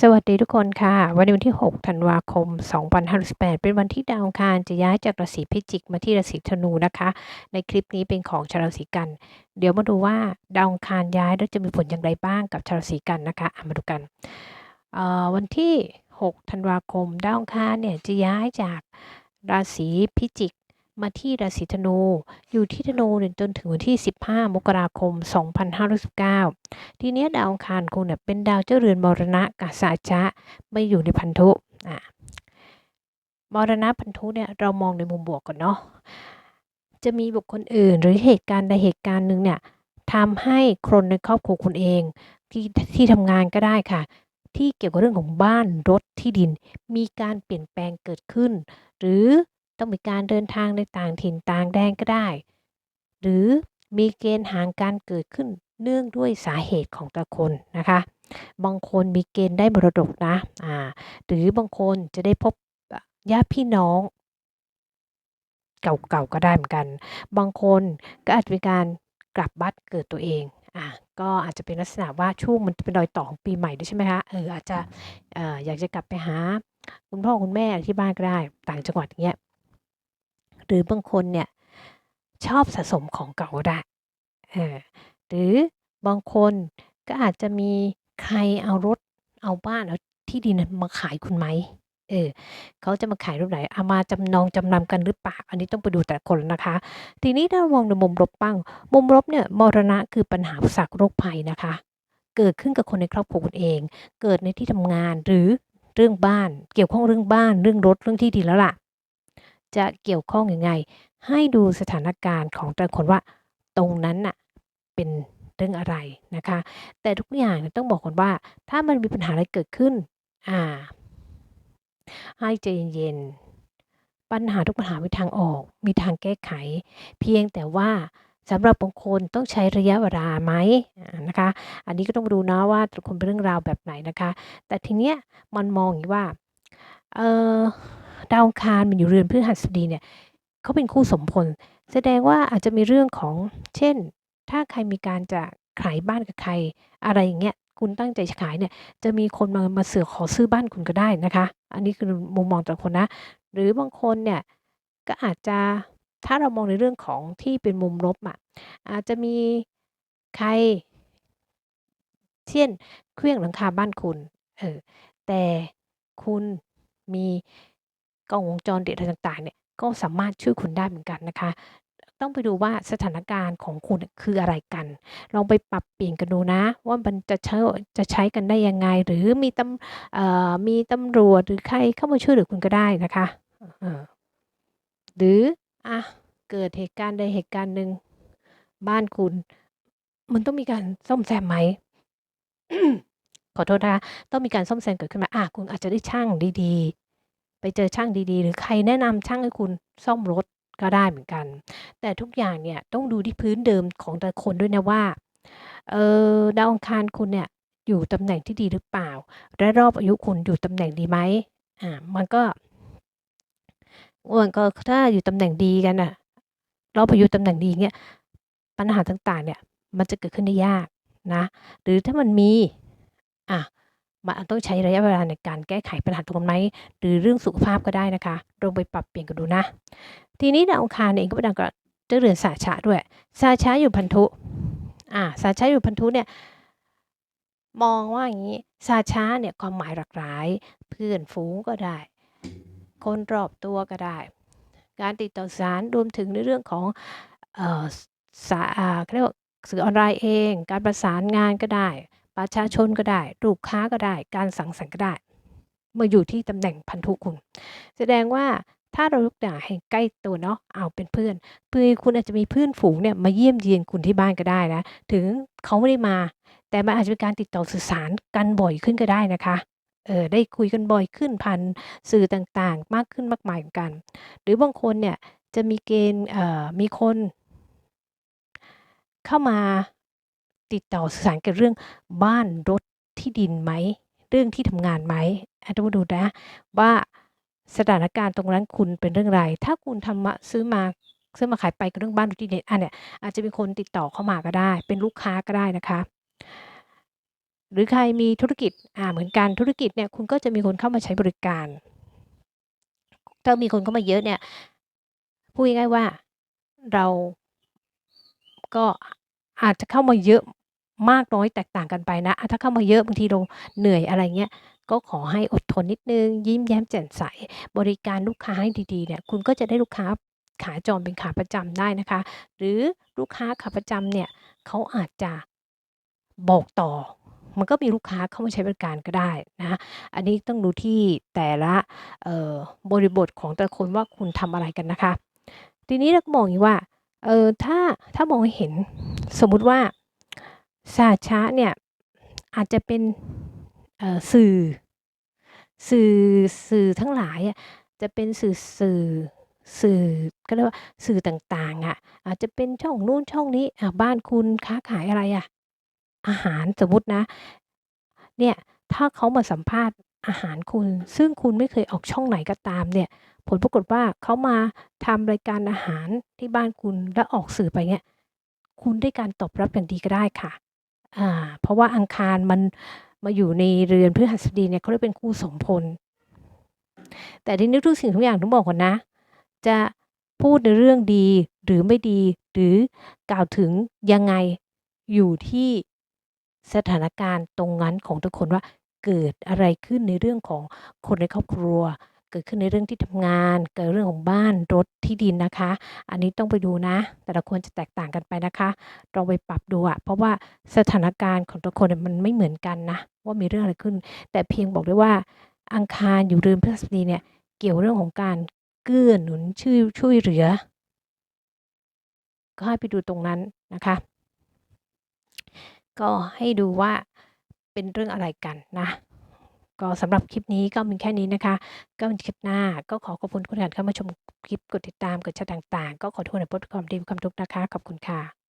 สวัสดีทุกคนค่ะ วันนี้วันที่ 6 ธันวาคม 2518เป็นวันที่ดาวคารจะย้ายจากราศีพิจิกมาที่ราศีธนูนะคะ ในคลิปนี้เป็นของชาวราศีกัน เดี๋ยวมาดูว่าดาวคารย้ายแล้วจะมีผลอย่างไรบ้างกับชาวราศีกันนะคะมาดูกัน วันที่ 6 ธันวาคมดาวคารเนี่ยจะย้ายจากราศีพิจิก มาที่ราศีธนู อยู่ที่ธนูจนถึงวันที่ 15 มกราคม 2519ทีเนี้ยดาวอังคารคุณเนี่ยเป็นดาวเจ้าเรือนมรณะกาสาจะไม่อยู่ในพันธุอะมรณะพันธุเนี่ยเรามองในมุมบวกก่อนเนาะจะมีบุคคลอื่นหรือเหตุการณ์ใดเหตุการณ์หนึ่งเนี่ยทำให้คนในครอบครัวคุณเอง ที่ที่ทำงานก็ได้ค่ะ ที่เกี่ยวกับเรื่องของบ้านรถที่ดิน มีการเปลี่ยนแปลงเกิดขึ้น หรือ ต้องมีการเดินทางในต่างถิ่นต่างแดนก็ได้ หรือมีเกณฑ์ห่างการเกิดขึ้นเนื่องด้วยสาเหตุของแต่คนนะคะ บางคนมีเกณฑ์ได้มรดกนะอ่าหรือบางคนจะได้พบญาติพี่น้อง เก่าๆก็ได้เหมือนกัน บางคนก็อาจจะเป็นการกลับบ้านเกิดตัวเองอะก็อาจจะเป็นลักษณะว่าช่วงมันเป็นรอยต่อของปีใหม่ด้วยใช่ไหมคะเอออาจจะอออยากจะกลับไปหา คุณพ่อคุณแม่ที่บ้านก็ได้ ต่างจังหวัดเงี้ย หรือบางคนเนี่ยชอบสะสมของเก่าได้หรือบางคนก็อาจจะมีใครเอารถเอาบ้านเอาที่ดินมาขายคุณไหมเออเขาจะมาขายรูปไหนเอามาจำนองจำนำกันหรือเปล่าอันนี้ต้องไปดูแต่คนนะคะ ทีนี้ถ้ามองในมุมลบบ้าง มุมลบเนี่ยมรณะคือปัญหาสรรคโรคภัยนะคะ เกิดขึ้นกับคนในครอบครัวคุณเอง เกิดในที่ทำงานหรือเรื่องบ้าน เกี่ยวข้องเรื่องบ้าน เรื่องรถเรื่องที่ดินแล้วล่ะ จะเกี่ยวข้องอยังไง ให้ดูสถานการณ์ของแต่ละคนว่าตรงนั้นน่ะเป็นเรื่องอะไรนะคะ แต่ทุกอย่างต้องบอกก่อนว่า ถ้ามันมีปัญหาอะไรเกิดขึ้น อ่า ให้ใจเย็นๆปัญหาทุกปัญหามีทางออก มีทางแก้ไข เพียงแต่ว่าสำหรับบางคนต้องใช้ระยะเวลาไหมนะคะ อันนี้ก็ต้องดูนะว่าแต่ละคนเป็นเรื่องราวแบบไหนนะคะ แต่ทีเนี้ยมันมองอย่างว่า เออ ดาวคารมันอยู่เรือนพฤหัสบดีเนี่ยเขาเป็นคู่สมพล แสดงว่าอาจจะมีเรื่องของ เช่น ถ้าใครมีการจะขายบ้านกับใคร อะไรอย่างเงี้ยคุณตั้งใจจะขายเนี่ยจะมีคนมามาเสือกขอซื้อบ้านคุณก็ได้นะคะ อันนี้คือมุมมองแต่คนนะ หรือบางคนเนี่ยก็อาจจะถ้าเรามองในเรื่องของที่เป็นมุมลบอะอาจจะมีใคร เช่นเครื่องหลังคาบ้านคุณเออแต่คุณมี กล้องวงจรปิดอะไรต่างๆเนี่ยก็สามารถช่วยคุณได้เหมือนกันนะคะ ต้องไปดูว่าสถานการณ์ของคุณคืออะไรกัน ลองไปปรับเปลี่ยนกันดูนะ ว่ามันจะใช้จะใช้กันได้ยังไง หรือมีตำเอ่อมีตำรวจหรือใครเข้ามาช่วยเหลือคุณก็ได้นะคะหรืออะเกิดเหตุการณ์ใดเหตุการณ์หนึ่งบ้านคุณ มันต้องมีการซ่อมแซมไหมขอโทษนะคะต้องมีการซ่อมแซมเกิดขึ้นมาอะคุณอาจจะได้ช่างดี ไปเจอช่างดีๆ หรือใครแนะนำช่างให้คุณซ่อมรถก็ได้เหมือนกัน แต่ทุกอย่างเนี่ยต้องดูที่พื้นเดิมของแต่คนด้วยนะว่า เออดาวอังคารคุณเนี่ยอยู่ตำแหน่งที่ดีหรือเปล่า และรอบอายุคุณอยู่ตำแหน่งดีไหมอ่ามันก็มันก็ถ้าอยู่ตำแหน่งดีกันน่ะรอบอายุตำแหน่งดีเงี้ยปัญหาต่างๆ เนี่ย มันจะเกิดขึ้นได้ยากนะ หรือถ้ามันมี มันต้องใช้ระยะเวลาในการแก้ไขปัญหาตรงนั้นไหมหรือเรื่องสุขภาพก็ได้นะคะลองไปปรับเปลี่ยนกันดูนะ ทีนี้ดาวอังคารเองก็เป็นดาวกับเจ้าเรือนสาชะด้วยสาชะอยู่พันธุอ่าสาชะอยู่พันธุเนี่ยมองว่าอย่างนี้สาชะเนี่ยความหมายหลากหลาย เพื่อนฝูงก็ได้ คนรอบตัวก็ได้ การติดต่อสารรวมถึงในเรื่องของเอ่อสาอ่าเรียกว่าสื่อออนไลน์เอง การประสานงานก็ได้ ประชาชนก็ได้ ลูกค้าก็ได้ การสั่งสรรค์ก็ได้มาอยู่ที่ตำแหน่งพันธุคุณ แสดงว่าถ้าเรายกตัวอย่างให้ใกล้ตัวเนาะเอาเป็นเพื่อนเพื่อนคุณอาจจะมีเพื่อนฝูงเนี่ยมาเยี่ยมเยียนคุณที่บ้านก็ได้นะถึงเขาไม่ได้มา แต่มันอาจจะเป็นการติดต่อสื่อสารกันบ่อยขึ้นก็ได้นะคะเออได้คุยกันบ่อยขึ้นผ่านสื่อต่างๆ มากขึ้นมากมายเหมือนกัน หรือบางคนเนี่ยจะมีเกณฑ์เอ่อมีคน เข้ามา ติดต่อสื่อสารเกี่ยวกับเรื่องบ้านรถที่ดินไหม เรื่องที่ทำงานไหมอาจจะมาดูนะ ว่าสถานการณ์ตรงนั้นคุณเป็นเรื่องไรถ้าคุณทำมาซื้อมาซื้อมาขายไปกับเรื่องบ้านรถที่ดินอันเนี้ยอาจจะมีคนติดต่อเข้ามาก็ได้ เป็นลูกค้าก็ได้นะคะ หรือใครมีธุรกิจอ่าเหมือนกันธุรกิจเนี่ยคุณก็จะมีคนเข้ามาใช้บริการถ้ามีคนเข้ามาเยอะเนี่ยพูดง่ายๆว่าเราก็อาจจะเข้ามาเยอะ มากน้อยแตกต่างกันไปนะ ถ้าเข้ามาเยอะบางทีเราเหนื่อยอะไรเงี้ย ก็ขอให้อดทนนิดนึง ยิ้มแย้มแจ่มใส บริการลูกค้าให้ดีๆเนี่ย คุณก็จะได้ลูกค้าขาจรเป็นขาประจำได้นะคะ หรือลูกค้าขาประจำเนี่ยเขาอาจจะบอกต่อ มันก็มีลูกค้าเข้ามาใช้บริการก็ได้นะ อันนี้ต้องดูที่แต่ละออบริบทของแต่ละคนว่าคุณทำอะไรกันนะคะ ทีนี้เราก็มองอย่างว่าเออถ้าถ้ามองเห็นสมมุติว่า ศาสตร์ช้าเนี่ยอาจจะเป็นสื่อ สื่อสื่อทั้งหลายอะจะเป็นสื่อสื่อสื่อก็เรียกว่าสื่อต่างๆอะอาจจะเป็นช่องนู้นช่องนี้อะบ้านคุณค้าขายอะไรอะอาหารสมมตินะเนี่ยถ้าเขามาสัมภาษณ์อาหารคุณ ซึ่งคุณไม่เคยออกช่องไหนก็ตามเนี่ย ผลปรากฏว่าเขามาทำรายการอาหารที่บ้านคุณแล้วออกสื่อไปเนี่ยคุณได้การตอบรับอย่างดีก็ได้ค่ะ อ่า เพราะว่าอังคารมันมาอยู่ในเรือนพฤหัสบดีเนี่ยเขาเรียกเป็นคู่สมพล แต่ที่นี้ทุกสิ่งทุกอย่างต้องบอกก่อนนะ จะพูดในเรื่องดีหรือไม่ดี หรือกล่าวถึงยังไงอยู่ที่สถานการณ์ตรงนั้นของทุกคนว่าเกิดอะไรขึ้นในเรื่องของคนในครอบครัว เกิดขึ้นในเรื่องที่ทำงาน เกิดเรื่องของบ้านรถที่ดินนะคะ อันนี้ต้องไปดูนะ แต่ละคนจะแตกต่างกันไปนะคะลองไปปรับดูอะเพราะว่าสถานการณ์ของทุกคนเนี่ยมันไม่เหมือนกันนะว่ามีเรื่องอะไรขึ้น แต่เพียงบอกได้ว่าอังคารอยู่เรือนพฤหัสบดีเนี่ยเกี่ยวเรื่องของการเกื้อหนุนช่วยช่วยเหลือ ก็ให้ไปดูตรงนั้นนะคะ ก็ให้ดูว่าเป็นเรื่องอะไรกันนะ ก็สำหรับคลิปนี้ก็มีแค่นี้นะคะ ก็เป็นคลิปหน้าก็ขอขอบคุณทุกท่านเข้ามาชมคลิปกดติดตามกดแชร์ต่างๆ ก็ขอโทษในพจน์ความดีความทุกข์นะคะ ขอบคุณค่ะ